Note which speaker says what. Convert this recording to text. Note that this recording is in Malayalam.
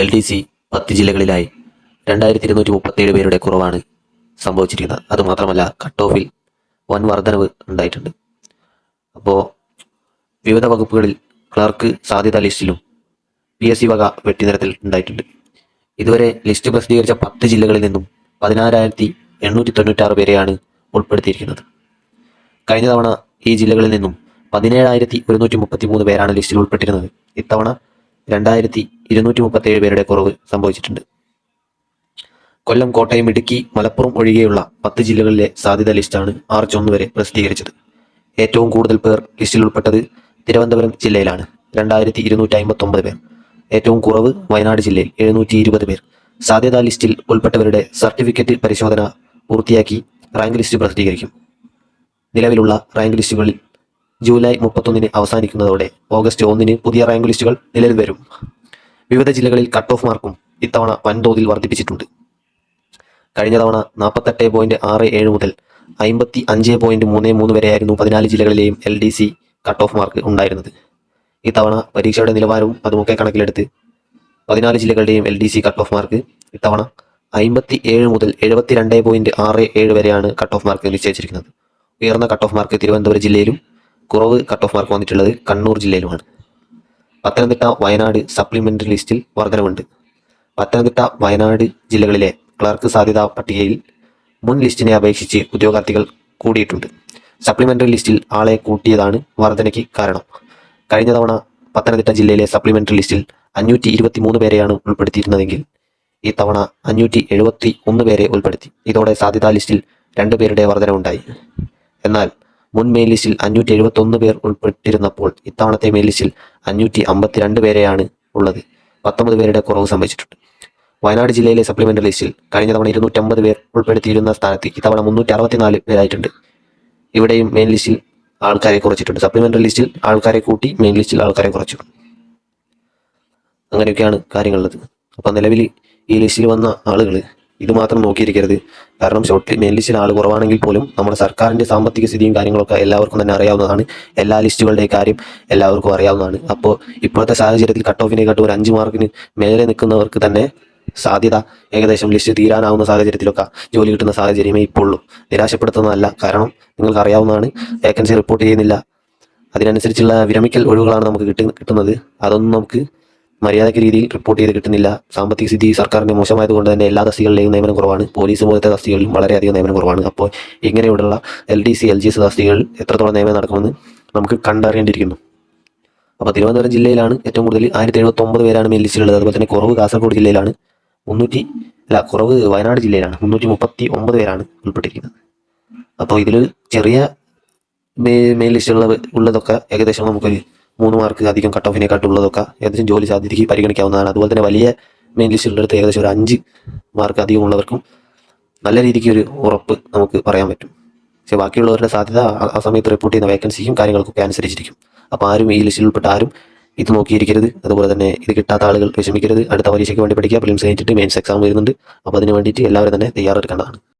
Speaker 1: എൽ ഡി സി പത്ത് ജില്ലകളിലായി രണ്ടായിരത്തി ഇരുന്നൂറ്റി മുപ്പത്തേഴ് പേരുടെ കുറവാണ് സംഭവിച്ചിരിക്കുന്നത്. അതുമാത്രമല്ല കട്ട് ഓഫിൽ വൻ വർധനവ് ഉണ്ടായിട്ടുണ്ട്. അപ്പോൾ വിവിധ വകുപ്പുകളിൽ ക്ലർക്ക് സാധ്യതാ ലിസ്റ്റിലും പി എസ് സി വക വെട്ടിനിരത്തിൽ ഉണ്ടായിട്ടുണ്ട്. ഇതുവരെ ലിസ്റ്റ് പ്രസിദ്ധീകരിച്ച പത്ത് ജില്ലകളിൽ നിന്നും പതിനാറായിരത്തി എണ്ണൂറ്റി തൊണ്ണൂറ്റാറ് പേരെയാണ് ഉൾപ്പെടുത്തിയിരിക്കുന്നത്. കഴിഞ്ഞ തവണ ഈ ജില്ലകളിൽ നിന്നും പതിനേഴായിരത്തി ഒരുന്നൂറ്റി മുപ്പത്തി മൂന്ന് പേരാണ് ലിസ്റ്റിൽ ഉൾപ്പെട്ടിരുന്നത്. ഇത്തവണ രണ്ടായിരത്തി ഇരുന്നൂറ്റി മുപ്പത്തേഴ് പേരുടെ കുറവ് സംഭവിച്ചിട്ടുണ്ട്. കൊല്ലം കോട്ടയം ഇടുക്കി മലപ്പുറം ഒഴികെയുള്ള പത്ത് ജില്ലകളിലെ സാധ്യതാ ലിസ്റ്റാണ് മാർച്ച് ഒന്ന് വരെ പ്രസിദ്ധീകരിച്ചത്. ഏറ്റവും കൂടുതൽ പേർ ലിസ്റ്റിൽ ഉൾപ്പെട്ടത് തിരുവനന്തപുരം ജില്ലയിലാണ്. രണ്ടായിരത്തി ഇരുന്നൂറ്റി അമ്പത്തി ഒമ്പത് പേർ. ഏറ്റവും കുറവ് വയനാട് ജില്ലയിൽ എഴുന്നൂറ്റി ഇരുപത് പേർ. സാധ്യതാ ലിസ്റ്റിൽ ഉൾപ്പെട്ടവരുടെ സർട്ടിഫിക്കറ്റ് പരിശോധന പൂർത്തിയാക്കി റാങ്ക് ലിസ്റ്റ് പ്രസിദ്ധീകരിക്കും. നിലവിലുള്ള റാങ്ക് ലിസ്റ്റുകളിൽ ജൂലൈ മുപ്പത്തൊന്നിന് അവസാനിക്കുന്നതോടെ ഓഗസ്റ്റ് ഒന്നിന് പുതിയ റാങ്ക് ലിസ്റ്റുകൾ നിലവിൽ വരും. വിവിധ ജില്ലകളിൽ കട്ട് ഓഫ് മാർക്കും ഇത്തവണ വൻതോതിൽ വർദ്ധിപ്പിച്ചിട്ടുണ്ട്. കഴിഞ്ഞ തവണ നാൽപ്പത്തെട്ട് പോയിന്റ് ആറ് ഏഴ് മുതൽ അമ്പത്തി അഞ്ച് പോയിന്റ് മൂന്ന് മൂന്ന് വരെയായിരുന്നു പതിനാല് ജില്ലകളിലെയും L D C cut off mark ഉണ്ടായിരുന്നത്. ഇത്തവണ പരീക്ഷയുടെ നിലവാരവും അതുമൊക്കെ കണക്കിലെടുത്ത് പതിനാല് ജില്ലകളുടെയും L D C cut off mark ഇത്തവണ അമ്പത്തി ഏഴ് മുതൽ എഴുപത്തിരണ്ട് പോയിന്റ് ആറ് ഏഴ് വരെയാണ് കട്ട് ഓഫ് മാർക്ക് നിശ്ചയിച്ചിരിക്കുന്നത്. ഉയർന്ന കട്ട് ഓഫ് മാർക്ക് തിരുവനന്തപുരം ജില്ലയിലും കുറവ് കട്ട് ഓഫ് മാർക്ക് വന്നിട്ടുള്ളത് കണ്ണൂർ ജില്ലയിലുമാണ്. പത്തനംതിട്ട വയനാട് സപ്ലിമെന്ററി ലിസ്റ്റിൽ വർധനവുണ്ട്. പത്തനംതിട്ട വയനാട് ജില്ലകളിലെ ക്ലർക്ക് സാധ്യതാ പട്ടികയിൽ മുൻ ലിസ്റ്റിനെ അപേക്ഷിച്ച് ഉദ്യോഗാർത്ഥികൾ കൂടിയിട്ടുണ്ട്. സപ്ലിമെന്ററി ലിസ്റ്റിൽ ആളെ കൂട്ടിയതാണ് വർധനയ്ക്ക് കാരണം. കഴിഞ്ഞ തവണ പത്തനംതിട്ട ജില്ലയിലെ സപ്ലിമെന്ററി ലിസ്റ്റിൽ അഞ്ഞൂറ്റി ഇരുപത്തി മൂന്ന് പേരെയാണ് ഉൾപ്പെടുത്തിയിരുന്നതെങ്കിൽ ഈ തവണ അഞ്ഞൂറ്റി എഴുപത്തി ഒന്ന് പേരെ ഉൾപ്പെടുത്തി. ഇതോടെ സാധ്യതാ ലിസ്റ്റിൽ രണ്ടു പേരുടെ വർധനവുണ്ടായി. എന്നാൽ മുൻ മേലിസിൽ അഞ്ഞൂറ്റി എഴുപത്തി ഒന്ന് പേർ ഉൾപ്പെട്ടിരുന്നപ്പോൾ ഇത്തവണത്തെ മേലിസിൽ അഞ്ഞൂറ്റി അമ്പത്തിരണ്ട് പേരെയാണ് ഉള്ളത്. പത്തൊമ്പത് പേരുടെ കുറവ് സംഭവിച്ചിട്ടുണ്ട് വയനാട് ജില്ലയിലെ സപ്ലിമെന്ററി ലിസ്റ്റിൽ കഴിഞ്ഞ തവണ ഇരുന്നൂറ്റമ്പത് പേർ ഉൾപ്പെടുത്തിയിരുന്ന സ്ഥാനത്ത് ഇത്തവണ മുന്നൂറ്റി അറുപത്തിനാല് പേരായിട്ടുണ്ട്. ഇവിടെയും മെയിൻ ലിസ്റ്റിൽ ആൾക്കാരെ കുറച്ചിട്ടുണ്ട്. സപ്ലിമെന്ററി ലിസ്റ്റിൽ ആൾക്കാരെ കൂട്ടി മെയിൻ ലിസ്റ്റിൽ ആൾക്കാരെ കുറച്ചു. അങ്ങനെയൊക്കെയാണ് കാര്യങ്ങളുള്ളത്. അപ്പം നിലവിൽ ഈ ലിസ്റ്റിൽ വന്ന ആളുകൾ ഇത് മാത്രം നോക്കിയിരിക്കരുത്. കാരണം ഷോർട്ട് മെയിൻ ലിസ്റ്റിൽ ആൾ കുറവാണെങ്കിൽ പോലും നമ്മുടെ സർക്കാരിന്റെ സാമ്പത്തിക സ്ഥിതിയും കാര്യങ്ങളൊക്കെ എല്ലാവർക്കും തന്നെ അറിയാവുന്നതാണ്. എല്ലാ ലിസ്റ്റുകളുടെയും കാര്യം എല്ലാവർക്കും അറിയാവുന്നതാണ്. അപ്പോൾ ഇപ്പോഴത്തെ സാഹചര്യത്തിൽ കട്ട് ഓഫിനെക്കാട്ടും ഒരു അഞ്ച് മാർക്കിന് മേലെ നിൽക്കുന്നവർക്ക് തന്നെ സാധ്യത ഏകദേശം ലിസ്റ്റ് തീരാനാവുന്ന സാഹചര്യത്തിലൊക്കെ ജോലി കിട്ടുന്ന സാഹചര്യമേ ഇപ്പോൾ ഉള്ളൂ നിരാശപ്പെടുത്തുന്നതല്ല. കാരണം നിങ്ങൾക്ക് അറിയാവുന്നതാണ്. വേക്കൻസി റിപ്പോർട്ട് ചെയ്യുന്നില്ല. അതിനനുസരിച്ചുള്ള വിരമിക്കൽ ഒഴിവുകളാണ് നമുക്ക് കിട്ടുന്നത്. അതൊന്നും നമുക്ക് മര്യാദയ്ക്ക് രീതിയിൽ റിപ്പോർട്ട് ചെയ്ത് കിട്ടുന്നില്ല. സാമ്പത്തിക സ്ഥിതി സർക്കാരിന്റെ മോശമായതുകൊണ്ട് തന്നെ എല്ലാ തസ്തികളിലെയും നിയമനം കുറവാണ്. പോലീസ് പോലത്തെ തസ്തികളിലും വളരെയധികം നിയമനം കുറവാണ്. അപ്പോൾ ഇങ്ങനെയുള്ള L D C L G S തസ്തികൾ എത്രത്തോളം നിയമനം നടക്കുമെന്ന് നമുക്ക് കണ്ടറിയേണ്ടിയിരിക്കുന്നു. അപ്പോൾ തിരുവനന്തപുരം ജില്ലയിലാണ് ഏറ്റവും കൂടുതൽ ആയിരത്തി എഴുപത്തി ഒമ്പത് പേരാണ് മെയിൻ ലിസ്റ്റിലുള്ളത് അതുപോലെ തന്നെ കുറവ് കാസർഗോഡ് ജില്ലയിലാണ് മുന്നൂറ്റി അല്ല കുറവ് വയനാട് ജില്ലയിലാണ് മുന്നൂറ്റി മുപ്പത്തി ഒമ്പത് പേരാണ് ഉൾപ്പെട്ടിരിക്കുന്നത്. അപ്പോൾ ഇതിൽ ചെറിയ മെയിൻ ലിസ്റ്റുള്ള ഉള്ളതൊക്കെ ഏകദേശം നമുക്കൊരു മൂന്ന് മാർക്ക് അധികം കട്ട് ഓഫിനെക്കാട്ടുള്ളതൊക്കെ ഏകദേശം ജോലി സാധ്യതയ്ക്ക് പരിഗണിക്കാവുന്നതാണ്. അതുപോലെ തന്നെ വലിയ മെയിൻ ലിസ്റ്റിലുള്ളടത്ത് ഏകദേശം ഒരു അഞ്ച് മാർക്ക് അധികമുള്ളവർക്കും നല്ല രീതിക്ക് ഒരു ഉറപ്പ് നമുക്ക് പറയാൻ പറ്റും. പക്ഷേ ബാക്കിയുള്ളവരുടെ സാധ്യത ആ- സമയത്ത് റിപ്പോർട്ട് ചെയ്യുന്ന വേക്കൻസിയും കാര്യങ്ങൾക്കൊക്കെ അനുസരിച്ചിരിക്കും. അപ്പോൾ ആരും ഈ ലിസ്റ്റിൽ ഉൾപ്പെട്ട ആരും ഇത് നോക്കിയിരിക്കരുത്. അതുപോലെ തന്നെ ഇത് കിട്ടാത്ത ആളുകൾ വിഷമിക്കരുത്. അടുത്ത പരീക്ഷയ്ക്ക് വേണ്ടി പഠിക്കുക. പ്രിലിംസ് കഴിഞ്ഞിട്ട് മെയിൻസ് എക്സാം വരുന്നുണ്ട്. അപ്പോൾ അതിന് വേണ്ടിയിട്ട് എല്ലാവരും തന്നെ തയ്യാറെടുക്കേണ്ടതാണ്.